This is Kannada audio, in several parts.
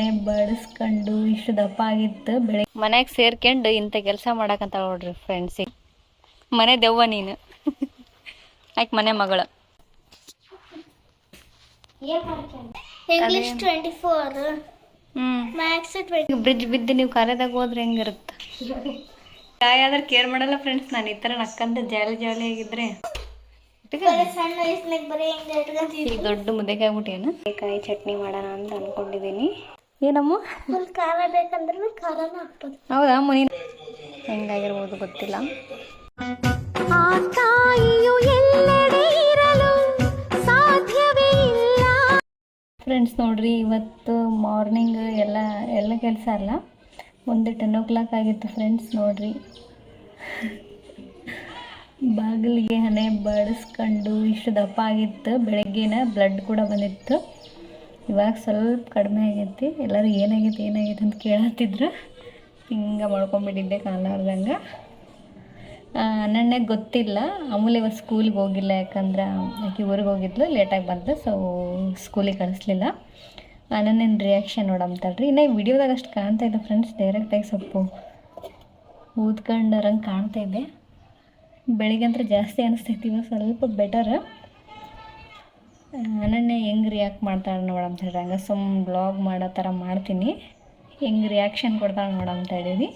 ಹಣೆ ಬಡಿಸ್ಕೊಂಡು ಇಷ್ಟು ದಪ್ಪ ಆಗಿತ್ತು ಬೆಳಗ್ಗೆ ಮನೆಗೆ ಸೇರ್ಕೊಂಡು ಇಂಥ ಕೆಲಸ ಮಾಡಕಂತ ನೋಡ್ರಿ ಫ್ರೆಂಡ್ಸ್ ಮನೆ ದೆವ್ವ ನೀನು. ಆಯ್ಕೆ ಮನೆ ಮಗಳು. ಇಂಗ್ಲಿಷ್ ಟ್ವೆಂಟಿ ಫೋರ್ ಬ್ರಿಡ್ಜ್ ಬಿದ್ದು ನೀವು ಕಾರ್ಯದಾಗ ಹೋದ್ರೆ ಹೆಂಗಿರುತ್ತೆ? ಯಾವ್ದಾದ್ರು ಕೇರ್ ಮಾಡಲ್ಲ ಫ್ರೆಂಡ್ಸ್ ನಾನು ಈ ಥರ ನಕ್ಕಂತ ಜಾಲಿ ಜಾಲಿ ಆಗಿದ್ರೆ. ಈಗ ದೊಡ್ಡ ಮುದ್ದೆಗೆ ಆಗ್ಬಿಟ್ಟೇನು ಕಾಯಿ ಚಟ್ನಿ ಮಾಡೋಣ ಅಂತ ಅನ್ಕೊಂಡಿದ್ದೀನಿ. ಏನಮ್ಮ? ಖಾರ ಬೇಕಂದ್ರೆ ಖಾರನ ಹಾಕ್ಬೋದು. ಹೌದಾ ಮುನಿ? ಹೆಂಗಾಗಿರ್ಬೋದು ಗೊತ್ತಿಲ್ಲ. ಆ ತಾಯಿಯು ಎಲ್ಲೆಡೆ ಇರಲು ಸಾಧ್ಯವೇ ಇಲ್ಲ. ಫ್ರೆಂಡ್ಸ್ ನೋಡ್ರಿ ಇವತ್ತು ಮಾರ್ನಿಂಗ್ ಎಲ್ಲ ಎಲ್ಲ ಕೆಲಸ ಅಲ್ಲ. ಒಂದು ಟೆನ್ ಓ ಕ್ಲಾಕ್ ಆಗಿತ್ತು ಫ್ರೆಂಡ್ಸ್ ನೋಡ್ರಿ. ಬಾಗಿಲಿಗೆ ಹಣೆ ಬಡಿಸ್ಕೊಂಡು ಇಷ್ಟು ದಪ್ಪ ಆಗಿತ್ತು. ಬೆಳಗ್ಗೆನ ಬ್ಲಡ್ ಕೂಡ ಬಂದಿತ್ತು. ಇವಾಗ ಸ್ವಲ್ಪ ಕಡಿಮೆ ಆಗೈತಿ. ಎಲ್ಲರೂ ಏನಾಗೈತಿ, ಏನಾಗೈತೆ ಅಂತ ಕೇಳತ್ತಿದ್ರು ಹಿಂಗೆ ಮಾಡ್ಕೊಂಬಿಟ್ಟಿದ್ದೆ ಕಾಲಾರ್ದಂಗೆ ನನಗೆ ಗೊತ್ತಿಲ್ಲ. ಆಮೇಲೆ ಇವತ್ತು ಸ್ಕೂಲಿಗೆ ಹೋಗಿಲ್ಲ, ಯಾಕಂದ್ರೆ ಆಕೆ ಊರಿಗೆ ಹೋಗಿದ್ಲು ಲೇಟಾಗಿ ಬಂತು ಸೊ ಸ್ಕೂಲಿಗೆ ಕಳಿಸ್ಲಿಲ್ಲ. ನನ್ನೇನು ರಿಯಾಕ್ಷನ್ ನೋಡಂತಳ್ರಿ ಇನ್ನು ಈ ವಿಡಿಯೋದಾಗ ಅಷ್ಟು ಕಾಣ್ತಾ ಇಲ್ಲ ಫ್ರೆಂಡ್ಸ್ ಡೈರೆಕ್ಟಾಗಿ ಸೊಪ್ಪು ಊದ್ಕೊಂಡರಂಗೆ ಕಾಣ್ತಾ ಇದೆ. ಬೆಳಿಗ್ಗೆ ಅಂದ್ರೆ ಜಾಸ್ತಿ ಅನಿಸ್ತೈತಿ, ಇವಾಗ ಸ್ವಲ್ಪ ಬೆಟರ್ ಅನನ್ಯ ಹೆಂಗೆ ರಿಯಾಕ್ಟ್ ಮಾಡ್ತಾಳೆ ನೋಡಂತ ಅಂತ ಹೇಳಿದಂಗೆ ಸುಮ್ಮ ಬ್ಲಾಗ್ ಮಾಡೋ ಥರ ಮಾಡ್ತೀನಿ. ಹೆಂಗೆ ರಿಯಾಕ್ಷನ್ ಕೊಡ್ತಾಳೆ ನೋಡಂತ ಹೇಳಿದ್ವಿ.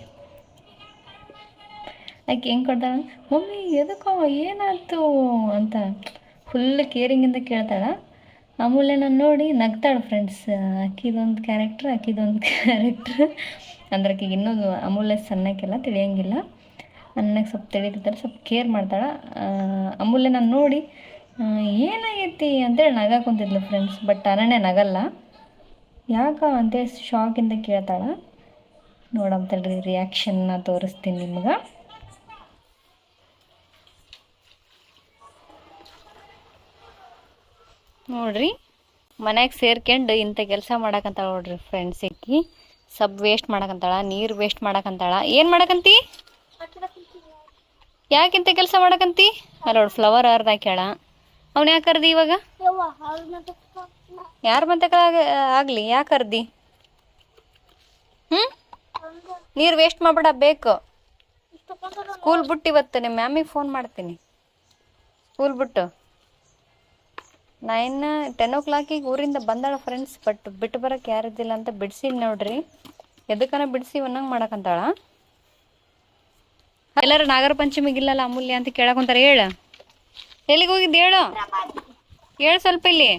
ಆಕೆ ಹೆಂಗೆ ಕೊಡ್ತಾಳೆ? ಮಮ್ಮಿ, ಎದಕ್ಕೋ ಏನಾಯ್ತು? ಅಂತ ಫುಲ್ ಕೇರಿಂಗಿಂದ ಕೇಳ್ತಾಳೆ. ಆಮೇಲೆ ನಾನು ನೋಡಿ ನಗ್ತಾಳೆ ಫ್ರೆಂಡ್ಸ್ ಆಕಿದೊಂದು ಕ್ಯಾರೆಕ್ಟ್ರ್ ಆಕಿದೊಂದು ಕ್ಯಾರೆಕ್ಟ್ರ್ ಅಂದ್ರೆ ಆಕಿಗೆ ಇನ್ನೊಂದು ಅಮೂಲ್ಯ ಸಣ್ಣಕ್ಕೆಲ್ಲ ತಿಳಿಯಂಗಿಲ್ಲ. ಅನ್ನಕ್ಕೆ ಸ್ವಲ್ಪ ತಿಳಿತಿರ್ತಾರೆ ಸ್ವಲ್ಪ ಕೇರ್ ಮಾಡ್ತಾಳೆ. ಅಮೂಲ್ಯ ನಾನು ನೋಡಿ ಏನಾಗೈತಿ ಅಂತೇಳಿ ನಗ ಕುಂತಿದ್ಲು ಫ್ರೆಂಡ್ಸ್ ಬಟ್ ಅನನ್ಯ ನಗಲ್ಲ. ಯಾಕ ಅಂತೇಳಿ ಶಾಕಿಂದ ಕೇಳ್ತಾಳೆ. ರಿಯಾಕ್ಷನ್ ರಿಯಾಕ್ಷನ್ನ ತೋರಿಸ್ತೀನಿ ನಿಮ್ಗೆ. ನೋಡ್ರಿ ಮನೆಗೆ ಸೇರ್ಕೊಂಡು ಇಂಥ ಕೆಲಸ ಮಾಡಕಂತಾಳ ನೋಡ್ರಿ ಫ್ರೆಂಡ್ಸಿಗೆ ಸಬ್ ವೇಸ್ಟ್ ಮಾಡಕಂತಾಳ, ನೀರು ವೇಸ್ಟ್ ಮಾಡಕಂತಾಳ. ಏನು ಮಾಡಕಂತಿ? ಯಾಕಿಂತ ಕೆಲಸ ಮಾಡಕಂತಿ? ಅಲ್ಲ ಫ್ಲವರ್ ಅರ್ಧ ಹಾಕ್ಯಾಳ. ಅವ್ನು ಯಾಕೆ ಕರ್ದಿ ಇವಾಗ? ಯಾರ ಮತ್ತೆ ಆಗಲಿ ಯಾಕೆ ಕರ್ದಿ? ಹ್ಞೂ ನೀರು ವೇಸ್ಟ್ ಮಾಡ್ಬೇಡ ಬೇಕು. ಸ್ಕೂಲ್ ಬಿಟ್ಟು ಇವತ್ತು ನಿಮ್ಮ ಮ್ಯಾಮಿಗೆ ಫೋನ್ ಮಾಡ್ತೀನಿ. ಸ್ಕೂಲ್ ಬಿಟ್ಟು. ನೈನ್ ಟೆನ್ ಓ ಕ್ಲಾಕಿಗೆ ಊರಿಂದ ಬಂದಾಳ ಫ್ರೆಂಡ್ಸ್ ಬಟ್ ಬಿಟ್ಟು ಬರೋಕೆ ಯಾರಿದ್ದಿಲ್ಲ ಅಂತ ಬಿಡ್ಸೀನಿ ನೋಡ್ರಿ. ಎದಕ್ಕನ ಬಿಡಿಸಿ ಒಂದಂಗೆ ಮಾಡಕಂತಾಳ ಎಲ್ಲರೂ ನಾಗರ ಪಂಚಮಿಗಿಲ್ಲಲ್ಲ ಅಮೂಲ್ಯ ಅಂತ ಕೇಳಕೊಂತಾರ ಹೇಳ. ಎಲ್ಲಿಗೆ ಹೋಗಿದ್ದು ಹೇಳು? ಹೇಳು ಸ್ವಲ್ಪ ಇಲ್ಲಿ.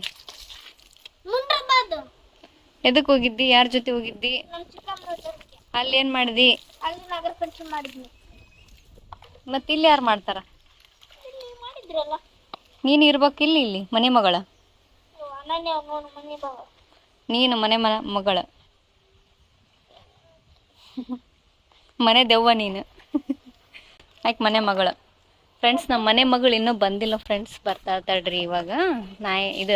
ಎದಕ್ ಎದಕ್ಕೆ ಹೋಗಿದ್ದಿ? ಯಾರ ಜೊತೆ ಹೋಗಿದ್ದಿ? ಅಲ್ಲಿ ಏನ್ ಮಾಡಿದಿ? ಮತ್ತೆ ಇಲ್ಲಿ ಯಾರು ಮಾಡ್ತಾರ? ನೀನ್ ಮಾಡಿದ್ರಲ್ಲ ಇಲ್ಲಿ ಇಲ್ಲಿ ಮನೆ ಮಗಳ. ನೀನು ಮನೆ ಮನ ಮಗಳ. ಮನೆ ದೆವ್ವ ನೀನು. ಆಯ್ಕೆ ಮನೆ ಮಗಳು? ಫ್ರೆಂಡ್ಸ್ ನಮ್ಮ ಮನೆ ಮಗಳು ಇನ್ನೂ ಬಂದಿಲ್ಲ ಫ್ರೆಂಡ್ಸ್ ಬರ್ತಾ ಇರ್ತಾಳ್ರಿ ಇವಾಗ. ನಾ ಇದು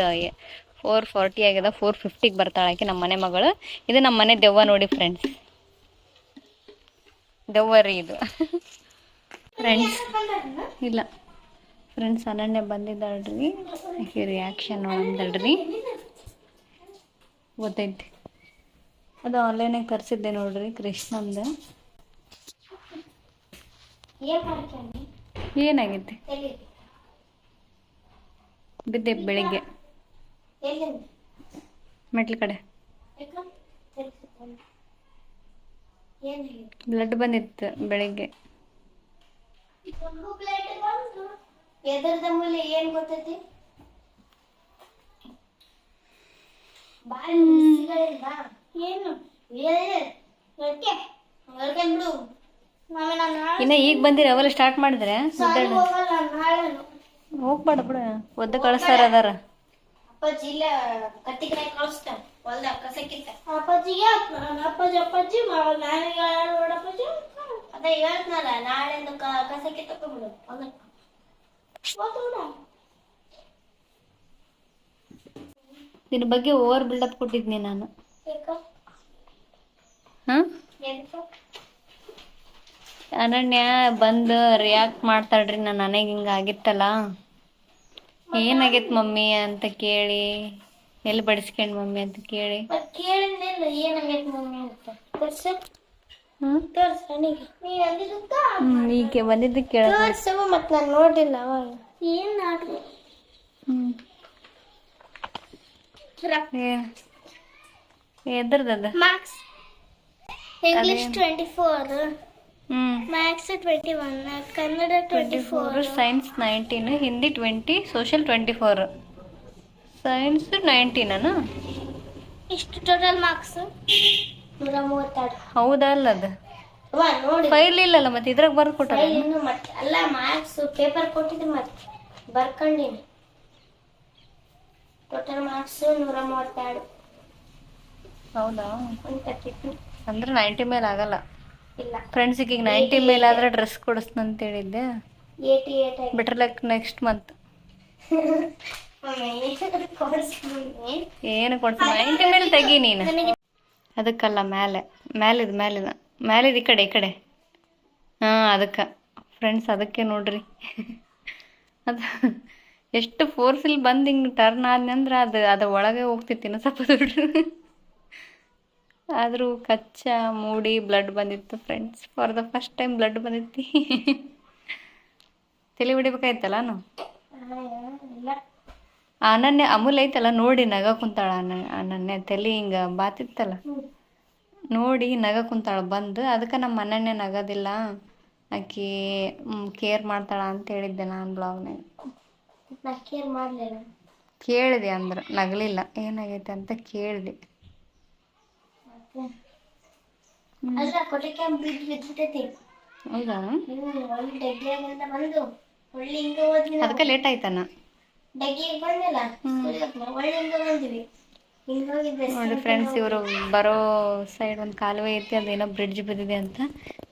ಫೋರ್ ಫಾರ್ಟಿ ಆಗ್ಯದ ಫೋರ್ ಫಿಫ್ಟಿಗೆ ಬರ್ತಾಳೆ ಆಕೆ ನಮ್ಮ ಮನೆ ಮಗಳು. ಇದು ನಮ್ಮ ಮನೆ ದೆವ್ವ ನೋಡಿ ಫ್ರೆಂಡ್ಸ್ ದೆವ್ವ ರೀ ಇದು. ಫ್ರೆಂಡ್ಸ್ ಇಲ್ಲ. ಫ್ರೆಂಡ್ಸ್ ಅನನ್ಯ ಬಂದಿದ್ದಾಳ್ರಿ. ಆಕೆ ರಿಯಾಕ್ಷನ್ ನೋಡಂದಳ್ರಿ ಗೊತ್ತೈತಿ. ಅದು ಆನ್ಲೈನಾಗ ತರಿಸಿದ್ದೆ ನೋಡ್ರಿ ಕೃಷ್ಣಂದು. ಏನ್ ಮಾಡ್ಕೊಂಡಿ ಏನಾಗೈತಿ ಎಲ್ಲಿ ಬಿದ್ದೆ ಬೆಳಿಗ್ಗೆ ಮೆಟ್ಲ ಕಡೆ. ಬ್ಲಡ್ ಬಂದಿತ್ತು ಬೆಳಿಗ್ಗೆ ಮೂಲೆ ಏನ್ ಗೊತ್ತೈತಿ ಬಾಯಿ ಏನು ಓಕೆ ನಾಳೆ ಇನ್ನ ಈಗ ಬಂದಿರ ಅವೆಲ್ಲ ಸ್ಟಾರ್ಟ್ ಮಾಡಿದ್ರೆ ಹೋಗ್ಬೇಡ ಬಿಡ ಒದ್ದ ಕಳಿಸ್ತಾರ ಅದಾರ. ನಿನ್ನ ಬಗ್ಗೆ ಓವರ್ ಬಿಲ್ಡಪ್ ಕೊಟ್ಟಿದ್ನಿ ನಾನು. ಹಾ? ಅನನ್ಯ ಬಂದು ರಿಯಾಕ್ಟ್ ಮಾಡ್ತಾಳ್ರಿ ನನ್ನ ನನಗೆ ಹಿಂಗೆ ಆಗಿತ್ತಲ್ಲ. ಏನಾಗೈತೆ ಮಮ್ಮಿ ಅಂತ ಕೇಳಿ. ಎಲ್ಲಿ ಬಡಿಸ್ಕೊಂಡ್ ಮಮ್ಮಿ ಅಂತ ಕೇಳಿ. ಈಗ ಬಂದಿದ್ದಕ್ಕೆ ಕೇಳ. ತೋರ್ಸವ ಮತ್ ನಾನು ನೋಡಿಲ್ಲ ಅವಾಗ. ಏನ್ ಹ್ಮ್. ಏನ್ ಎದ್ರದದ? Marks English twenty four maths twenty one Kannada twenty four science nineteen Hindi twenty social twenty four science ನೈನ್ಟೀನಾ ಇಷ್ಟು ಟೋಟಲ್ ಮಾರ್ಕ್ಸ್ ನೂರ ಮೂವತ್ತೆರಡು ಹೌದಲ್ಲ ಅದು ಫೈಲ್ ಇಲ್ಲಲ್ಲ ಮತ್ತೆ ಇದ್ರಾಗ ಬರ್ದು ಕೊಟ್ಟಾರ ಇನ್ನು ಮತ್ತೆ ಅಲ್ಲ ಮಾರ್ಕ್ಸ್ ಪೇಪರ್ ಕೊಟ್ಟಿದ್ರೆ ಮತ್ತೆ. ಬರ್ಕೊಂಡಿನಿ. ಟೋಟಲ್ ಮಾರ್ಕ್ಸ್ ನೂರ ಮೂವತ್ತೆರಡು ಹೌದಾ? ಅಂದ್ರೆ ನೈಂಟಿ ಮೇಲೆ ಆಗಲ್ಲ. ಇಲ್ಲ. ಫ್ರೆಂಡ್ಸಿಗೆ ಈಗ ನೈಂಟಿ ಮೇಲೆ ಆದ್ರೆ ಡ್ರೆಸ್ ಕೊಡಿಸ್ತು ಅಂತ ಹೇಳಿದ್ದೆ. ಏಯ್ಟಿ ಏಟ್ ಆಗಿ ಬೆಟರ್ ಲಕ್ ನೆಕ್ಸ್ಟ್ ಮಂತ್ ಏನು ಕೊಡ್ತೀನಿ ನೈಂಟಿ ಮೇಲೆ ತೆಗಿ ನೀನು. ಅದಕ್ಕಲ್ಲ ಮೇಲೆ ಮೇಲಿದ್ ಮೇಲಿದ ಮೇಲಿದ್ ಈ ಕಡೆ ಈ ಕಡೆ. ಹಾ ಅದಕ್ಕ. ಫ್ರೆಂಡ್ಸ್ ಅದಕ್ಕೆ ನೋಡ್ರಿ. ಅದು ಎಷ್ಟು ಫೋರ್ಸಿಲ್ ಬಂದ್ ಹಿಂಗೆ ಟರ್ನ್ ಆದ್ನಂದ್ರೆ ಅದು ಅದು ಒಳಗೆ ಹೋಗ್ತಿತ್ತು ಇನ್ನೂ ಸ್ವಲ್ಪ ದುಡ್ಡು ಆದರೂ ಕಚ್ಚಾ ಮೂಡಿ ಬ್ಲಡ್ ಬಂದಿತ್ತು friends for the first time blood ಬಂದಿತ್ತು. ತಲೆ ಇಲ್ಲ ಅನನ್ಯ ಅಮೂಲ್ ಐತಲ್ಲ ನೋಡಿ ನಗ ಕುಂತಾಳ ಅನ ಅನನ್ಯ. ತಲೆ ಹಿಂಗೆ ಬಾತಿತ್ತಲ್ಲ. ನೋಡಿ ನಗ ಕುಂತಾಳ ಬಂದು ಅದಕ್ಕೆ ನಮ್ಮ ಅನನ್ಯ ನಗೋದಿಲ್ಲ. ಆಕಿ ಕೇರ್ ಮಾಡ್ತಾಳ ಅಂತ ಹೇಳಿದ್ದೆ ನಾನು ಬ್ಲಾಗ್ನಾಗ ಕೇರ್ ಮಾಡ್ಲಿಲ್ಲ. ಕೇಳಿದೆ ಅಂದ್ರೆ ನಗಲಿಲ್ಲ. ಏನಾಗೈತೆ ಅಂತ ಕೇಳಿದೆ. ಅಲ್ಲ ಕೊಟ್ಟಿಗೆ ಬಿದ್ದು ಬಿದ್ದಿರ್ತೈತಿ ಹೌದಾ? ಒಳ್ಳೆ ಡಗ್ಗಿಯಾಗಿಂದ ಬಂದು ಒಳ್ಳೆ ಹಿಂಗ ಹೋದ್ವಿ ಅದಕ್ಕೆ ಲೇಟ್ ಆಯ್ತಾನ? ಡಗ್ಗಿಗೆ ಬಂದಿಲ್ಲ ಒಳ್ಳೆ ಹಿಂಗ ಬಂದ್ವಿ ನೋಡಿ ಫ್ರೆಂಡ್ಸ್ ಇವರು ಬರೋ ಸೈಡ್ ಒಂದು ಕಾಲುವೆ ಐತಿ ಅದೇನೋ ಬ್ರಿಡ್ಜ್ ಬಿದ್ದಿದೆ ಅಂತ.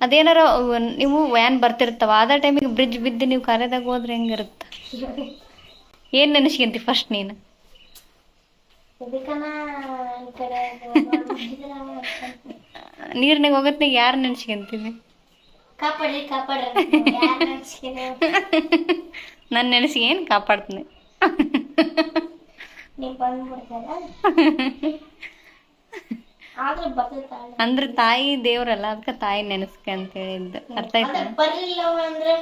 ಅದೇನಾರ ನೀವು ವ್ಯಾನ್ ಬರ್ತಿರ್ತಾವ ಆದ ಟೈಮಿಗೆ ಬ್ರಿಡ್ಜ್ ಬಿದ್ದು ನೀವು ಕಾಲೇದಾಗ ಹೋದ್ರೆ ಹೆಂಗಿರುತ್ತೆ? ಏನು ನೆನೆಸ್ಕೊಂತಿ ಫಸ್ಟ್ ನೀನು? ನೀರ್ನಾಗ ಹೋಗತ್ನಾಗ ಯಾರು ನೆನ್ಸ್ಕೊಂತೀನಿ? ಕಾಪಾಡ್ರಿ ಕಾಪಾಡ್ರಿ? ನನ್ನ ನೆನೆಸಿ ಏನು ಕಾಪಾಡ್ತೀನಿ? ಅಂದ್ರ ತಾಯಿ ದೇವ್ರಲ್ಲ ಅದಕ್ಕೆ ತಾಯಿ ನೆನೆಸ್ಕೆ ಅಂತ ಹೇಳಿದ್ದು. ಅರ್ಥ ಆಯ್ತಾ? ನನ್ ಬರ್ಲಿಲ್ಲ ಅಂದ್ರೆ?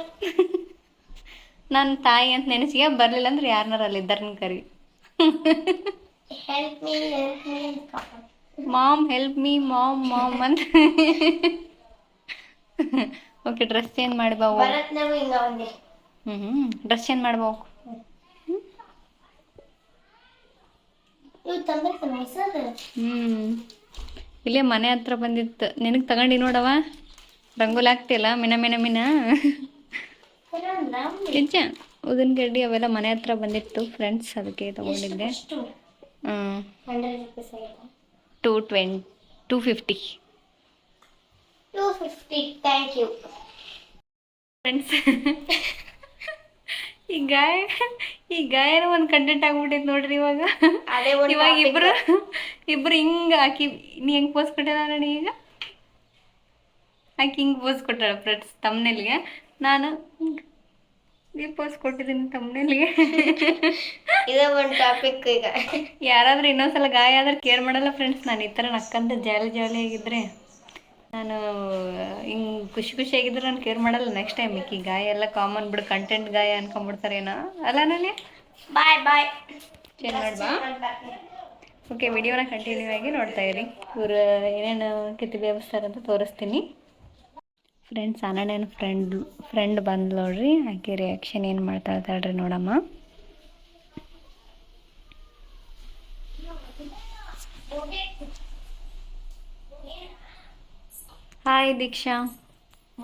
ನಾನು ತಾಯಿ ಅಂತ ನೆನೆಸ್ಗೆ ಬರಲಿಲ್ಲ ಅಂದ್ರೆ ಯಾರನ್ನಾರ ಅಲ್ಲಿ ಇದ್ದಾರ ಕರಿ? Help me help me mom help me mom mom ಅಂತ ಓಕೆ ಡ್ರೆಸ್ ಚೇಂಜ್ ಮಾಡಿ ಬಾ ಭರತ್ ನಾವು ಹಿಂಗ ಒಂದೇ ಹ್ಞೂ ಹ್ಞೂ ಡ್ರೆಸ್ ಚೇಂಜ್ ಮಾಡ್ಬೋ ಹೊಸದು ಹ್ಞೂ ಇಲ್ಲೇ ಮನೆ ಹತ್ರ ಬಂದಿತ್ತು. ನಿನಗೆ ತಗೊಂಡಿ ನೋಡವ ರಂಗೋಲಿ ಹಾಕ್ತಿಲ್ಲ ಮಿನ ಮಿನ ಮಿನ? ನಿಜ. ಉದಿನ ಗಡ್ಡಿ ಅವೆಲ್ಲ ಮನೆ ಹತ್ರ ಬಂದಿತ್ತು. ಫ್ರೆಂಡ್ಸ್ ಅದಕ್ಕೆ ತಗೊಂಡಿದ್ದೆ. ಹಂಡ್ರೆಡ್ ರುಪೀಸ್ ಆಗಿದೆ. Two fifty. Two fifty. Thank you friends ಈ ಗಾಯ ಈ ಗಾಯನ ಒಂದು ಕಂಟೆಂಟ್ ಆಗ್ಬಿಟ್ಟೈತೆ ನೋಡ್ರಿ ಇವಾಗ. ಅದೇ ಇವಾಗ ಇಬ್ರು ಇಬ್ರು ಹಿಂಗ ಆಕಿ ನೀ ಹೆಂಗ್ ಪೋಸ್ ಕೊಟ್ಟಿಲ್ಲ ನೋಡಿ ಈಗ? ಆಕಿ ಹಿಂಗ್ ಪೋಸ್ ಕೊಟ್ಟಾಳ ಫ್ರೆಂಡ್ಸ್ ತಮ್ನೆಲ್ಗೆ ನಾನು ಹಿಂಗ್ ಪೋಸ್ ಕೊಟ್ಟಿದ್ದೀನಿ ತಮ್ಮನೇಲಿ ಇದೇ ಒಂದು ಟಾಪಿಕ್ ಈಗ. ಯಾರಾದ್ರೂ ಇನ್ನೊಂದ್ಸಲ ಗಾಯ ಆದ್ರೆ ಕೇರ್ ಮಾಡಲ್ಲ ಫ್ರೆಂಡ್ಸ್ ನಾನು ಈ ಥರ ನಕ್ಕಂತ ಜಾಲಿ ಜಾಲಿ ಆಗಿದ್ರೆ ನಾನು ಹಿಂಗೆ ಖುಷಿ ಖುಷಿಯಾಗಿದ್ರೆ ನಾನು ಕೇರ್ ಮಾಡಲ್ಲ ನೆಕ್ಸ್ಟ್ ಟೈಮ್ ಈಕಿ ಗಾಯ ಎಲ್ಲ ಕಾಮನ್ ಬಿಡು ಕಂಟೆಂಟ್ ಗಾಯ ಅನ್ಕೊಂಬಿಡ್ತಾರೇನೋ ಅಲ್ಲ ನಾನೇ? ಬಾಯ್ ಬಾಯ್ ಚೇಂಜ್ ಮಾಡ್ಬಾ? ಓಕೆ ವಿಡಿಯೋನ ಕಂಟಿನ್ಯೂ ಆಗಿ ನೋಡ್ತಾ ಇರಿ. ಇವರು ಏನೇನು ಕಿತ್ತಿ ಬೇಯಿಸ್ತಾರೆ ಅಂತ ತೋರಿಸ್ತೀನಿ. ಫ್ರೆಂಡ್ಸ್ ಅನಣ್ಣನ ಫ್ರೆಂಡ್ ಫ್ರೆಂಡ್ ಬಂದು ನೋಡ್ರಿ ಆಕೆ ರಿಯಾಕ್ಷನ್ ಏನು ಮಾಡ್ತಾ ಇದ್ದಾಳ್ರಿ ನೋಡಮ್ಮ. ಹಾಯ್ ದೀಕ್ಷಾ.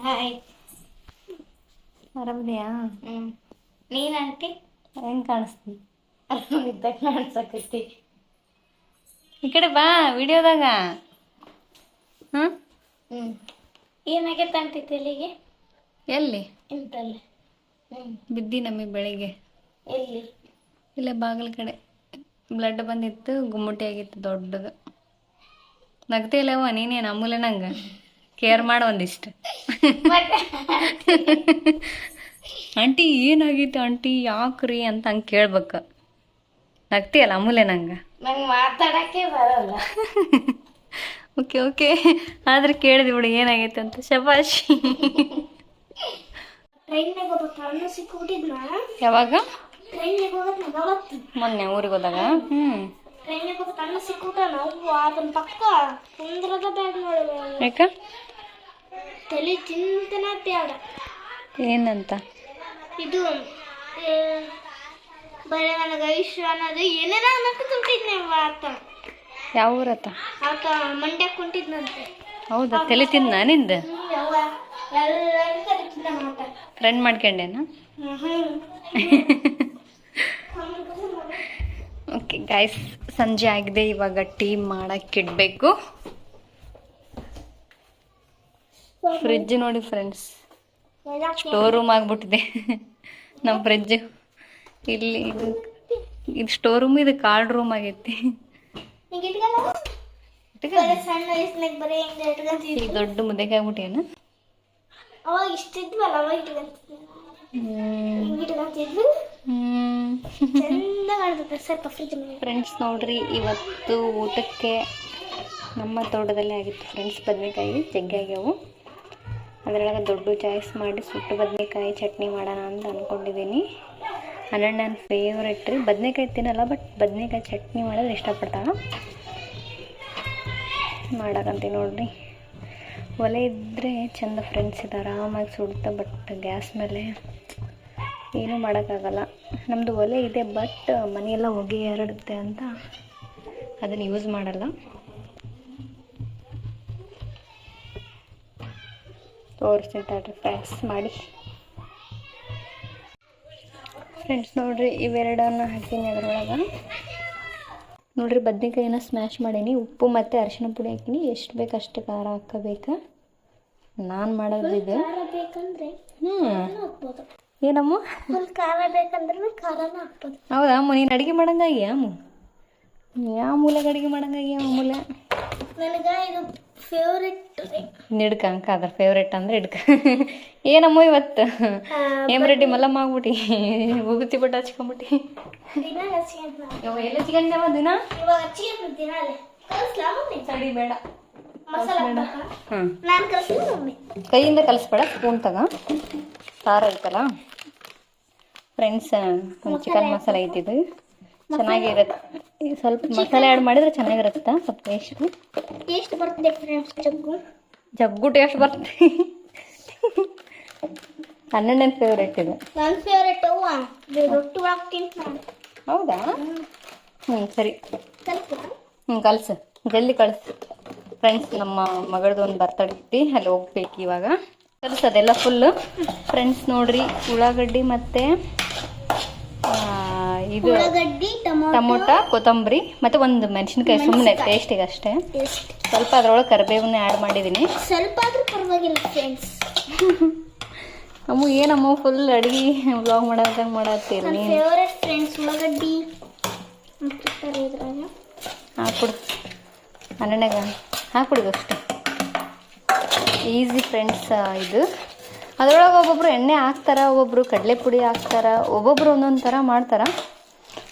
ಹಾಯ್ ಆರಾಮಿದೆಯಾ? ಹ್ಞೂ ನೀನ್ ಆಂಟಿ? ಹೆಂಗೆ ಕಾಣಿಸ್ತೀನಿ ಇದ್ದಾಗ ಕಾಣಿಸಕತ್ತಿ. ಈ ಕಡೆ ಬಾ ವಿಡಿಯೋದಾಗ. ಹ್ಞೂ ಹ್ಮ್. ಏನಾಗೈತೆ ಆಂಟಿ ತಲೆಗೆ ಎಲ್ಲಿ? ಇಂತಲ್ಲಿ ಬಿದ್ದಿ ನಮಗೆ ಬೆಳಿಗ್ಗೆ. ಎಲ್ಲಿ? ಇಲ್ಲೇ ಬಾಗಿಲ ಕಡೆ. ಬ್ಲಡ್ ಬಂದಿತ್ತು ಗುಮ್ಮಟಿ ಆಗಿತ್ತು ದೊಡ್ಡದು. ನಗ್ತೇ ಇಲ್ಲವ ನೀನೇನು ಅಮೂಲ್ಯ ನಂಗೆ. ಕೇರ್ ಮಾಡು ಒಂದಿಷ್ಟು. ಆಂಟಿ ಏನಾಗಿತ್ತು ಆಂಟಿ? ಯಾಕ್ರಿ ಅಂತ ಹಂಗೆ ಕೇಳ್ಬೇಕು. ನಗ್ತೀಯಲ್ಲ ಅಮೂಲ್ಯ ನಂಗೆ. ನಂಗೆ ಮಾತಾಡಕ್ಕೆ ಬರಲ್ಲ. ಓಕೆ ಓಕೆ ಆದ್ರೆ ಕೇಳಿದೆ ಬಿಡು ಏನಾಗೈತೆ ಅಂತ. ಶಬಾಶ್ ಯಾವಾಗ? ಮೊನ್ನೆ ಊರಿಗೆ ಹೋದಾಗ? ಯಾಕ? ತಲೆ ಚಿಂತನ ಏನಂತ? ಇದು ಬರೀ ನನಗೆ ಐಶ್ವ ಅನ್ನೋದು ಏನೇನೋ ಅನ್ನಕ್ಕೆ ತುಂಬಿದ್ನೆ ಆತ. ಯಾವ ಊರತ್ತ? ಆತ ಮಂಡ್ಯಕ್ಕೆ ಹೊಂಟಿದ್ನಂತೆ ಹೌದಾ? ತಲೆ ತಿನ್ನ ನಿಂದ? ಫ್ರೆಂಡ್ ಮಾಡ್ಕೊಂಡೇನ? ಓಕೆ ಗಾಯ್ಸ್ ಸಂಜೆ ಆಗಿದೆ. ಇವಾಗ ಟೀ ಮಾಡಕ್ಕೆ ಇಡಬೇಕು. ಫ್ರಿಜ್ ನೋಡಿ ಫ್ರೆಂಡ್ಸ್ ಸ್ಟೋರ್ ರೂಮ್ ಆಗ್ಬಿಟ್ಟಿದೆ. ನಮ್ಮ ಫ್ರಿಜ್ ಇಲ್ಲಿ ಇದು ಇದು ಸ್ಟೋರ್ ರೂಮ್ ಇದು ಕಾರ್ಡ್ ರೂಮ್ ಆಗೈತಿ. ಈಗ ಇಟ್ಕೊಳ್ಳ ಇಟ್ಕ. ಬರೀ ಸಣ್ಣ ವಯಸ್ಸಿನಾಗ ಬರೀ ಹಿಂಗೆ ಇಟ್ಕೊಂತಿದ್ವಿ ಈಗ ದೊಡ್ಡ ಮುದ್ದೆಗೆ ಆಗ್ಬಿಟ್ಟೇನ ಅವಾಗ ಇಷ್ಟಿದ್ವಲ್ಲ ಅವಾಗ ಇಟ್ಕೊಂತಿದ್ವಿ ಹ್ಮ್. ಹಿಂಗೆ ಇಟ್ಕೊಂತಿದ್ವಿ? ಹ್ಮ್. ಚಂದ ಕಾಣ್ತದೆ ಸ್ವಲ್ಪ ಫ್ರಿಜ್ ಮೇಲೆ. ಫ್ರೆಂಡ್ಸ್ ನೋಡ್ರಿ ಇವತ್ತು ಊಟಕ್ಕೆ ನಮ್ಮ ತೋಟದಲ್ಲೇ ಆಗಿತ್ತು ಫ್ರೆಂಡ್ಸ್ ಬದನೆಕಾಯಿ ಜಗ್ಗಿ ಆಗ್ಯಾವು. ಅದರೊಳಗೆ ದೊಡ್ಡ ಚಾಯ್ಸ್ ಮಾಡಿ ಸುಟ್ಟು ಬದನೆಕಾಯಿ ಚಟ್ನಿ ಮಾಡೋಣ ಅಂತ ಅಂದ್ಕೊಂಡಿದ್ದೀನಿ ಹನ್ನೆರಡು ನನ್ನ ಫೇವ್ರೆಟ್ ರೀ. ಬದನೆಕಾಯಿ ತಿನ್ನಲ್ಲ ಬಟ್ ಬದನೆಕಾಯಿ ಚಟ್ನಿ ಮಾಡಿದ್ರೆ ಇಷ್ಟಪಡ್ತಾಳೆ ಮಾಡಕಂತೀವಿ ನೋಡ್ರಿ. ಒಲೆ ಇದ್ದರೆ ಚಂದ ಫ್ರೆಂಡ್ಸ್ ಇದು ಆರಾಮಾಗಿ ಸುಡುತ್ತೆ ಬಟ್ ಗ್ಯಾಸ್ ಮೇಲೆ ಏನೂ ಮಾಡೋಕ್ಕಾಗಲ್ಲ. ನಮ್ಮದು ಒಲೆ ಇದೆ ಬಟ್ ಮನೆಯೆಲ್ಲ ಹೊಗೆ ಹರಡುತ್ತೆ ಅಂತ ಅದನ್ನು ಯೂಸ್ ಮಾಡಲ್ಲ. ತೋರಿಸ್ತೀನಿ ತಡ್ರಿ ಫ್ರೆಂಡ್ಸ್ ಮಾಡಿ. ಫ್ರೆಂಡ್ಸ್ ನೋಡಿರಿ ಇವೆರಡನ್ನ ಹಾಕೀನಿ ಅದ್ರೊಳಗೆ. ನೋಡ್ರಿ ಬದ್ನೆಕಾಯಿನ ಸ್ಮ್ಯಾಶ್ ಮಾಡೀನಿ ಉಪ್ಪು ಮತ್ತು ಅರಿಶಿನ ಪುಡಿ ಹಾಕೀನಿ ಎಷ್ಟು ಬೇಕು ಅಷ್ಟು ಖಾರ ಹಾಕಬೇಕು. ನಾನು ಮಾಡೋದು ಇದು. ಹ್ಞೂ ಏನಮ್ಮ? ಹೌದಾ ಅಮ್ಮ ನೀನು ಅಡುಗೆ ಮಾಡಂಗಾಗಿ ಅಮ್ಮ? ಯಾವ ಮೂಲೆಗೆ ಅಡುಗೆ ಮಾಡಂಗಾಗಿ ಯಾವ ಮೂಲೆ? ನನಗೆ ಇದು ಫೇವ್ರೆಟ್ ನಿಡ್ಕ ಅಂಕ ಅದ್ರ ಫೇವ್ರೇಟ್ ಅಂದ್ರೆ ಹಿಡ್ಕ ಏನಮ್ಮ ಇವತ್ತು ಏಮ್ ರೆಡ್ಡಿ ಮಲ್ಲಮ್ಮ ಆಗ್ಬಿಟ್ಟಿ ಉಗುತಿ ಬಟ್ ಹಚ್ಕೊಂಬಿಟ್ಟಿ ದಿನ ಹಚ್ಕೊಂಡ್ ಯಾವ ಎಲ್ಲ ಚಿಕನ್ ದಿನ ಇವಾಗ ಹಚ್ಕೊಂಡ್ ದಿನ ಅಲ್ಲೇ ಕಲಿಸ್ಲಾ ಮಮ್ಮಿ ಸರಿ ಬೇಡ ಮಸಾಲ ಹಾಕ್ಬೇಕಾ ಹ್ಞೂ ನಾನು ಕಲಿಸ್ತೀನಿ ಮಮ್ಮಿ ಕೈಯಿಂದ ಕಲಿಸ್ಬೇಡ ಸ್ಪೂನ್ ತಗ ಖಾರ ಐತಲ್ಲ ಫ್ರೆಂಡ್ಸ್ ಚಿಕನ್ ಮಸಾಲೆ ಐತಿದು ಚೆನ್ನಾಗಿರುತ್ತೆ ಈ ಸ್ವಲ್ಪ ಮಸಾಲೆ ಆ್ಯಡ್ ಮಾಡಿದ್ರೆ ಚೆನ್ನಾಗಿರುತ್ತೆ ಸ್ವಲ್ಪ ಟೇಸ್ಟ್ ಟೇಸ್ಟ್ ಬರ್ತದೆ ಫ್ರೆಂಡ್ಸ್ ಜಗ್ಗು. ಜಗ್ಗು ಟೇಸ್ಟ್ ಬರ್ತದೆ. ಹನ್ನೆರಡನೇ ಫೇವ್ರೇಟ್ ಇದು. ನನ್ನ ಫೇವ್ರೇಟ್ ರೊಟ್ಟಿ ಒಳಗೆ ತಿಂತ ನಾನು. ಹೌದಾ? ಹ್ಞೂ ಸರಿ. ಹ್ಞೂ ಕಳ್ಸು ಜಲ್ದಿ ಕಳಿಸು. ಫ್ರೆಂಡ್ಸ್ ನಮ್ಮ ಮಗಳದ್ದು ಒಂದು ಬರ್ತಡೇ ಇಟ್ಟು ಅಲ್ಲಿ ಹೋಗ್ಬೇಕು ಇವಾಗ. ಕಲಿಸೋದೆಲ್ಲ ಫುಲ್ಲು ಫ್ರೆಂಡ್ಸ್ ನೋಡ್ರಿ ಉಳ್ಳಾಗಡ್ಡಿ ಮತ್ತು ಇದು ಟೊಮೊಟೊ ಕೊತ್ತಂಬರಿ ಮತ್ತು ಒಂದು ಮೆಣಸಿನ್ಕಾಯಿ ಸುಮ್ಮನೆ ಟೇಸ್ಟಿಗೆ ಅಷ್ಟೇ. ಸ್ವಲ್ಪ ಅದರೊಳಗೆ ಕರಿಬೇವನ್ನ ಆ್ಯಡ್ ಮಾಡಿದ್ದೀನಿ ಸ್ವಲ್ಪ ಆದ್ರೂ ಪರವಾಗಿಲ್ಲ ಫ್ರೆಂಡ್ಸ್ ಅಮ್ಮ ಏನಮ್ಮ ಫುಲ್ ಅಡುಗೆ ವ್ಲಾಗ್ ಮಾಡೋದಂಗೆ ಮಾಡತ್ತೀರಿ ನನ್ನ ಫೇವರೇಟ್ ಫ್ರೆಂಡ್ಸ್ ಉಳ್ಳಾಗಡ್ಡಿ. ಹಾಕ್ಬಿಡು. ಹಾಕ್ಬಿಡು ಅಷ್ಟೇ. ಈಸಿ ಫ್ರೆಂಡ್ಸ್ ಇದು. ಅದರೊಳಗೆ ಒಬ್ಬೊಬ್ರು ಎಣ್ಣೆ ಹಾಕ್ತಾರ ಒಬ್ಬೊಬ್ರು ಕಡಲೆ ಪುಡಿ ಹಾಕ್ತಾರ ಒಬ್ಬೊಬ್ರು ಒಂದೊಂದು ಥರ ಮಾಡ್ತಾರ.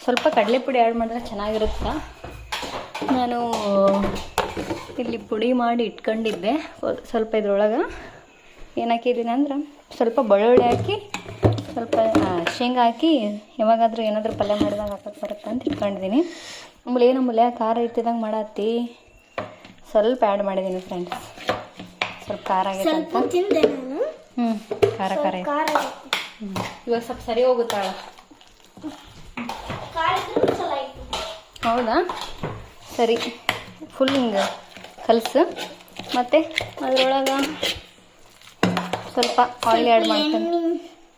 ಸ್ವಲ್ಪ ಕಡಲೆ ಪುಡಿ ಆ್ಯಡ್ ಮಾಡಿದ್ರೆ ಚೆನ್ನಾಗಿರುತ್ತಾ? ನಾನು ಇಲ್ಲಿ ಪುಡಿ ಮಾಡಿ ಇಟ್ಕೊಂಡಿದ್ದೆ. ಸ್ವಲ್ಪ ಇದ್ರೊಳಗೆ ಏನಾಕಿದ್ದೀನಿ ಹಾಕಿದ್ದೀನಿ ಅಂದ್ರೆ ಸ್ವಲ್ಪ ಬೆಳ್ಳುಳ್ಳಿ ಹಾಕಿ ಸ್ವಲ್ಪ ಶೇಂಗಾ ಹಾಕಿ ಯಾವಾಗಾದರೂ ಏನಾದರೂ ಪಲ್ಯ ಮಾಡಿದಾಗ ಹಾಕಕ್ಕೆ ಬರುತ್ತೆ ಅಂತ ಇಟ್ಕೊಂಡಿದ್ದೀನಿ. ಆಮೇಲೆ ಏನು ಮುಲೆ ಖಾರ ಇಟ್ಟಿದಂಗೆ ಮಾಡತ್ತಿ. ಸ್ವಲ್ಪ ಆ್ಯಡ್ ಮಾಡಿದ್ದೀನಿ ಫ್ರೆಂಡ್ಸ್ ಸ್ವಲ್ಪ ಖಾರ ಆಗೈತೆ ಸ್ವಲ್ಪ ಅಂತ ಹ್ಞೂ ಖಾರ ಖಾರ ಇವಾಗ ಸ್ವಲ್ಪ ಸರಿ ಹೋಗುತ್ತಾಳ ಖಾರ ಇದ್ರೂ ಚಲೋ ಆಯ್ತು ಹೌದಾ? ಸರಿ. ಫುಲ್ ಹಿಂಗೆ ಕಲಸು. ಮತ್ತು ಅದರೊಳಗೆ ಸ್ವಲ್ಪ ಆಯಿಲ್ ಆ್ಯಡ್ ಮಾಡ್ಕೊಂಡು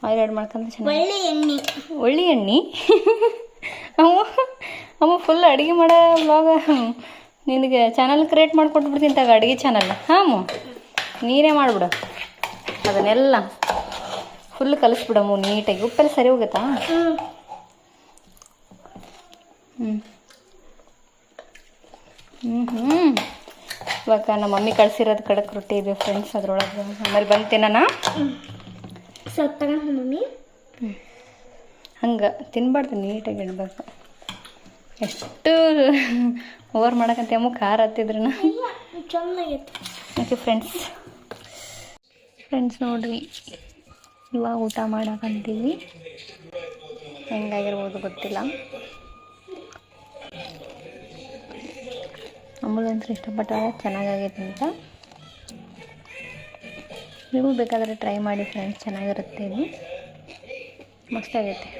ಆಯಿಲ್ ಆ್ಯಡ್ ಮಾಡ್ಕೊಂಡು ಚೆನ್ನಾಗಿ ಒಳ್ಳೆ ಎಣ್ಣೆ. ಒಳ್ಳೆ ಎಣ್ಣೆ? ಅಮ್ಮ ಅಮ್ಮ ಫುಲ್ ಅಡುಗೆ ಮಾಡೋ ವ್ಲಾಗ ನಿನಗೆ ಚಾನಲ್ ಕ್ರಿಯೇಟ್ ಮಾಡಿಕೊಟ್ಬಿಡ್ತೀನಿ ತಗ ಅಡುಗೆ ಚಾನಲ್ ಹಾಂ ಅಮ್ಮ? ನೀನೇ ಮಾಡಿಬಿಡು. ಅದನ್ನೆಲ್ಲ ಫುಲ್ ಕಲಿಸ್ಬಿಡಮ್ಮ ನೀಟಾಗಿ. ಉಪ್ಪೆಲ್ಲ ಸರಿ ಹೋಗುತ್ತಾ? ಹ್ಞೂ ಹ್ಞೂ ಹ್ಞೂ ಇವಾಗ ನಮ್ಮ ಮಮ್ಮಿ ಕಳ್ಸಿರೋದು ಕಡಕ್ ರೊಟ್ಟಿ ಇದೆ ಫ್ರೆಂಡ್ಸ್ ಅದ್ರೊಳಗೆ. ಆಮೇಲೆ ಬಂತೇನ ಸ್ವಲ್ಪ ತಗೊಂಡು ಮಮ್ಮಿ. ಹಂಗೆ ತಿನ್ಬಾರ್ದು ನೀಟಾಗಿ ಇಡಬೇಕು. ಎಷ್ಟು ಓವರ್ ಮಾಡಕಂತ ಅಮ್ಮ? ಖಾರ ಹತ್ತಿದ್ರನ? ಓಕೆ ಫ್ರೆಂಡ್ಸ್ ಫ್ರೆಂಡ್ಸ್ ನೋಡ್ರಿ ಇವಾಗ ಊಟ ಮಾಡಕಂತೀವಿ ಹೆಂಗಾಗಿರ್ಬೋದು ಗೊತ್ತಿಲ್ಲ. ಅಮೂಲ್ಯಂತ್ರ ಇಷ್ಟಪಟ್ಟಾಗ ಚೆನ್ನಾಗಾಗೈತೆ ಅಂತ. ನೀವು ಬೇಕಾದರೆ ಟ್ರೈ ಮಾಡಿ ಫ್ರೆಂಡ್ಸ್ ಚೆನ್ನಾಗಿರುತ್ತೆ ಇದು ಮಸ್ತಾಗೈತೆ.